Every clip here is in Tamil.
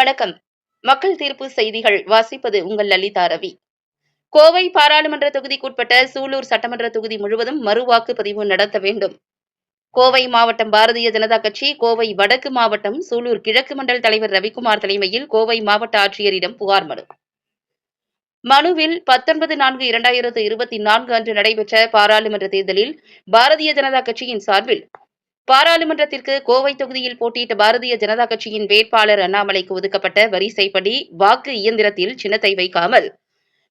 வணக்கம். மக்கள் தீர்ப்பு செய்திகள் வாசிப்பது உங்கள் லலிதா ரவி. கோவை பாராளுமன்ற தொகுதிக்குட்பட்ட சூலூர் சட்டமன்ற தொகுதி முழுவதும் மறுவாக்குப்பதிவு நடத்த வேண்டும். கோவை மாவட்டம் பாரதிய ஜனதா கட்சி கோவை வடக்கு மாவட்டம் சூலூர் கிழக்கு மண்டல் தலைவர் ரவிக்குமார் தலைமையில் கோவை மாவட்ட ஆட்சியரிடம் புகார் மனு. மனுவில் பத்தொன்பது நான்கு இரண்டாயிரத்து இருபத்தி நான்கு அன்று நடைபெற்ற பாராளுமன்ற தேர்தலில் பாரதிய ஜனதா கட்சியின் சார்பில் பாராளுமன்றத்திற்கு கோவை தொகுதியில் போட்டியிட்ட பாரதிய ஜனதா கட்சியின் வேட்பாளர் அண்ணாமலைக்கு ஒதுக்கப்பட்ட வரிசைப்படி வாக்கு இயந்திரத்தில் சின்னத்தை வைக்காமல்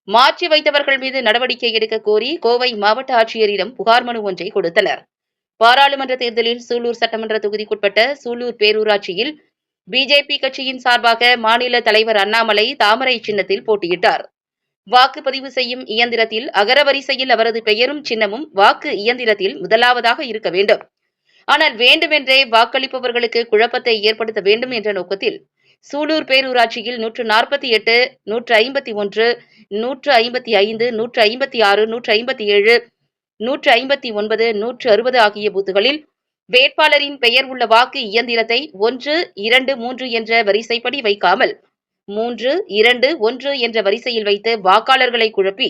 மாற்றி வைத்தவர்கள் மீது நடவடிக்கை எடுக்க கோரி கோவை மாவட்ட ஆட்சியரிடம் புகார் மனு ஒன்றை கொடுத்தனர். பாராளுமன்ற தேர்தலில் சூலூர் சட்டமன்ற தொகுதிக்குட்பட்ட சூலூர் பேரூராட்சியில் பிஜேபி கட்சியின் சார்பாக மாநில தலைவர் அண்ணாமலை தாமரை சின்னத்தில் போட்டியிட்டார். வாக்குப்பதிவு செய்யும் இயந்திரத்தில் அகரவரிசையில் அவரது பெயரும் சின்னமும் வாக்கு இயந்திரத்தில் முதலாவதாக இருக்க வேண்டும். ஆனால் வேண்டுமென்றே வாக்களிப்பவர்களுக்கு குழப்பத்தை ஏற்படுத்த வேண்டும் என்ற நோக்கத்தில் சூலூர் பேரூராட்சியில் நூற்று நாற்பத்தி எட்டு நூற்று ஐம்பத்தி ஒன்று நூற்று ஐம்பத்தி ஐந்து நூற்று ஐம்பத்தி ஆறு நூற்று ஐம்பத்தி ஏழு நூற்று ஐம்பத்தி ஒன்பது நூற்று அறுபது ஆகிய பூத்துகளில் வேட்பாளரின் பெயர் உள்ள வாக்கு இயந்திரத்தை ஒன்று இரண்டு மூன்று என்ற வரிசைப்படி வைக்காமல் மூன்று இரண்டு ஒன்று என்ற வரிசையில் வைத்து வாக்காளர்களை குழப்பி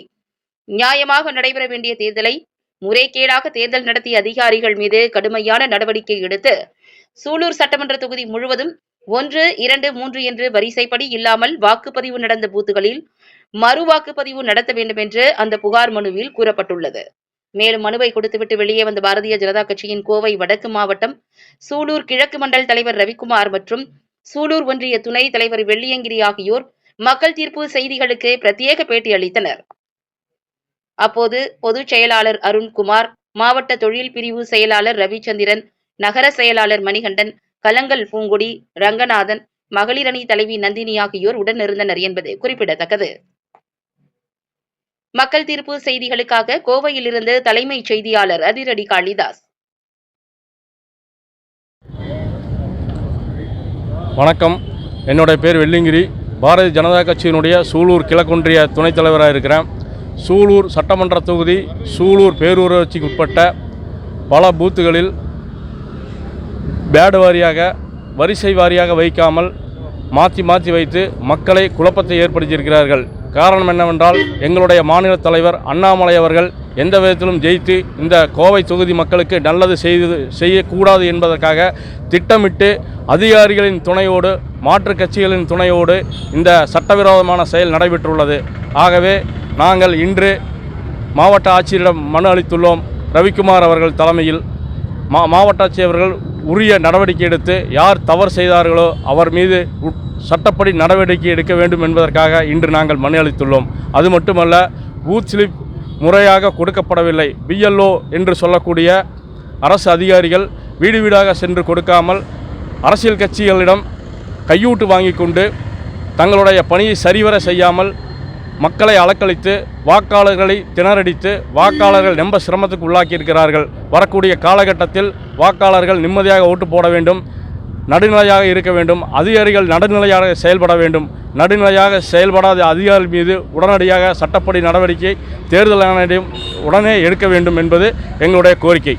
நியாயமாக நடைபெற வேண்டிய தேர்தலை முறைகேடாக தேர்தல் நடத்திய அதிகாரிகள் மீது கடுமையான நடவடிக்கை எடுத்து சூலூர் சட்டமன்ற தொகுதி முழுவதும் ஒன்று இரண்டு மூன்று என்று வரிசைப்படி இல்லாமல் வாக்குப்பதிவு நடந்த பூத்துகளில் மறு வாக்குப்பதிவு நடத்த வேண்டும் என்று அந்த புகார் மனுவில் கூறப்பட்டுள்ளது. மேலும் மனுவை கொடுத்துவிட்டு வெளியே வந்த பாரதிய ஜனதா கட்சியின் கோவை வடக்கு மாவட்டம் சூலூர் கிழக்கு மண்டல் தலைவர் ரவிக்குமார் மற்றும் சூலூர் ஒன்றிய துணைத் தலைவர் வெள்ளியங்கிரி ஆகியோர் மக்கள் தீர்ப்பு செய்திகளுக்கு பிரத்யேக பேட்டி அளித்தனர். அப்போது பொதுச் செயலாளர் அருண்குமார் மாவட்ட தொழில் பிரிவு செயலாளர் ரவிச்சந்திரன் நகர செயலாளர் மணிகண்டன் கலங்கல் பூங்குடி ரங்கநாதன் மகளிரணி தலைவி நந்தினி ஆகியோர் உடனிருந்தனர் என்பது குறிப்பிடத்தக்கது. மக்கள் தீர்ப்பு செய்திகளுக்காக கோவையிலிருந்து தலைமைச் செய்தியாளர் அதிரடி காளிதாஸ். வணக்கம். என்னுடைய பேர் வெள்ளிங்கிரி. பாரதிய ஜனதா கட்சியினுடைய சூலூர் கிழக்கொன்றிய துணைத் தலைவராக இருக்கிறேன் சூலூர் சட்டமன்ற தொகுதி சூலூர் பேரூராட்சிக்கு உட்பட்ட பல பூத்துகளில் பேடு வாரியாக வரிசை வாரியாக வைக்காமல் மாற்றி மாற்றி வைத்து மக்களை குழப்பத்தை ஏற்படுத்தியிருக்கிறார்கள். காரணம் என்னவென்றால் எங்களுடைய மாநில தலைவர் அண்ணாமலை அவர்கள் எந்த விதத்திலும் ஜெயித்து இந்த கோவை தொகுதி மக்களுக்கு நல்லது செய்து செய்யக்கூடாது என்பதற்காக திட்டமிட்டு அதிகாரிகளின் துணையோடு மாற்றுக் கட்சிகளின் துணையோடு இந்த சட்டவிரோதமான செயல் நடைபெற்றுள்ளது. ஆகவே நாங்கள் இன்று மாவட்ட ஆட்சியரிடம் மனு அளித்துள்ளோம். ரவிக்குமார் அவர்கள் தலைமையில் மா மாவட்ட ஆட்சியர்கள் அவர்கள் உரிய நடவடிக்கை எடுத்து யார் தவறு செய்தார்களோ அவர் மீது உட்- சட்டப்படி நடவடிக்கை எடுக்க வேண்டும் என்பதற்காக இன்று நாங்கள் மனு அளித்துள்ளோம். அது மட்டுமல்ல பூத் ஸ்லிப் முறையாக கொடுக்கப்படவில்லை. பிஎல்ஓ என்று சொல்லக்கூடிய அரசு அதிகாரிகள் வீடு வீடாக சென்று கொடுக்காமல் அரசியல் கட்சிகளிடம் கையூட்டு வாங்கி கொண்டு தங்களுடைய பணியை சரிவர செய்யாமல் மக்களை அலக்களித்து வாக்காளர்களை திணறடித்து வாக்காளர்கள் ரொம்ப சிரமத்துக்கு உள்ளாக்கியிருக்கிறார்கள். வரக்கூடிய காலகட்டத்தில் வாக்காளர்கள் நிம்மதியாக ஓட்டு போட வேண்டும் நடுநிலையாக இருக்க வேண்டும் அதிகாரிகள் நடுநிலையாக செயல்பட வேண்டும். நடுநிலையாக செயல்படாத அதிகாரி மீது உடனடியாக சட்டப்படி நடவடிக்கை தேர்தல் ஆணையம் உடனே எடுக்க வேண்டும் என்பது எங்களுடைய கோரிக்கை.